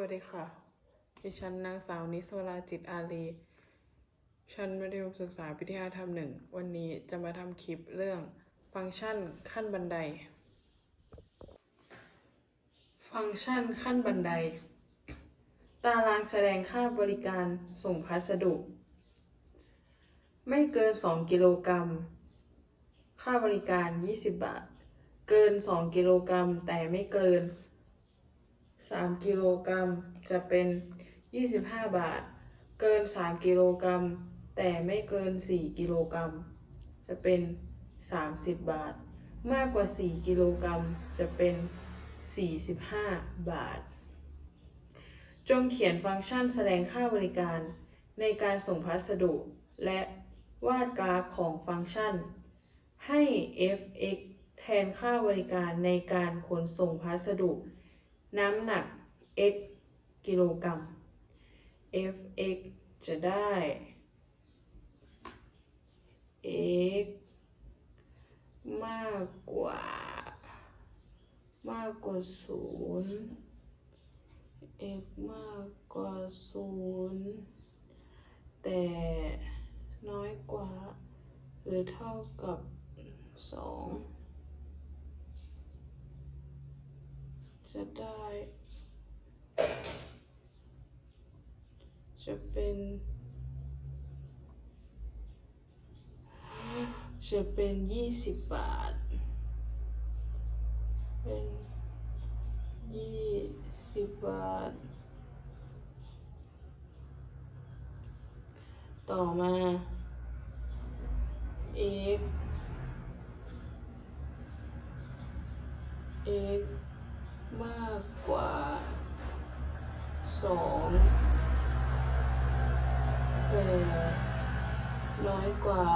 วัสดีค่ะ ดิฉันนางสาวนิสวราจิตอารีชั้นมัธยมศึกษาปีที่ห้าทับหนึ่ง วันนี้จะมาทำคลิปเรื่องฟังก์ชันขั้นบันได ฟังก์ชันขั้นบันได ตารางแสดงค่าบริการส่งพัสดุ ไม่เกิน 2 กิโลกรัม ค่าบริการ 20 บาท เกิน 2 กิโลกรัมแต่ไม่เกิน 3 กิโลกรัมจะเป็น 25 บาท เกิน 3 กิโลกรัมแต่ไม่เกิน 4 กิโลกรัมจะเป็น 30 บาท มากกว่า 4 กิโลกรัมจะเป็น 45 บาท จงเขียนฟังก์ชันแสดงค่าบริการในการส่งพัสดุ และวาดกราฟของฟังก์ชัน ให้ fx แทนค่าบริการในการขนส่งพัสดุ น้ำหนัก x กิโลกรัม fx จะได้ x มากกว่า มากกว่าศูนย์ x มากกว่าศูนย์แต่น้อยกว่า หรือเท่ากับสอง จะได้ จะเป็นจะเป็นยี่สิบบาท เป็นยี่สิบบาท ต่อมา x x มากกว่าสองแต่น้อยกว่า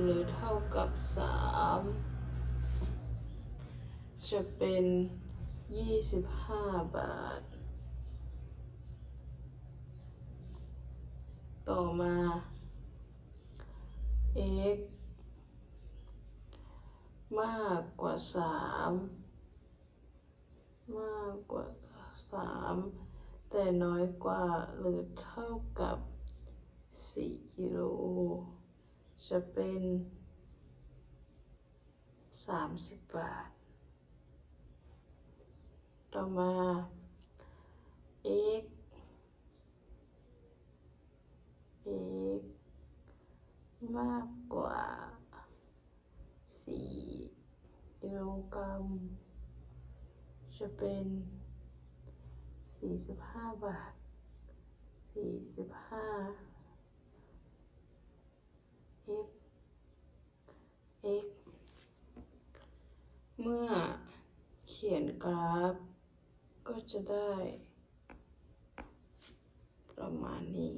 หรือเท่ากับสามจะเป็นยี่สิบห้าบาท ต่อมา x มากกว่าสาม มากกว่าสามแต่น้อยกว่าหรือเท่ากับสี่กิโล จะเป็นสามสิบบาท ต่อมา x x มากกว่าสี่กิโลกรัม จะเป็นสี่สิบห้าบาทสี่สิบห้า f x เมื่อเขียนกราฟ ก็จะได้ประมาณนี้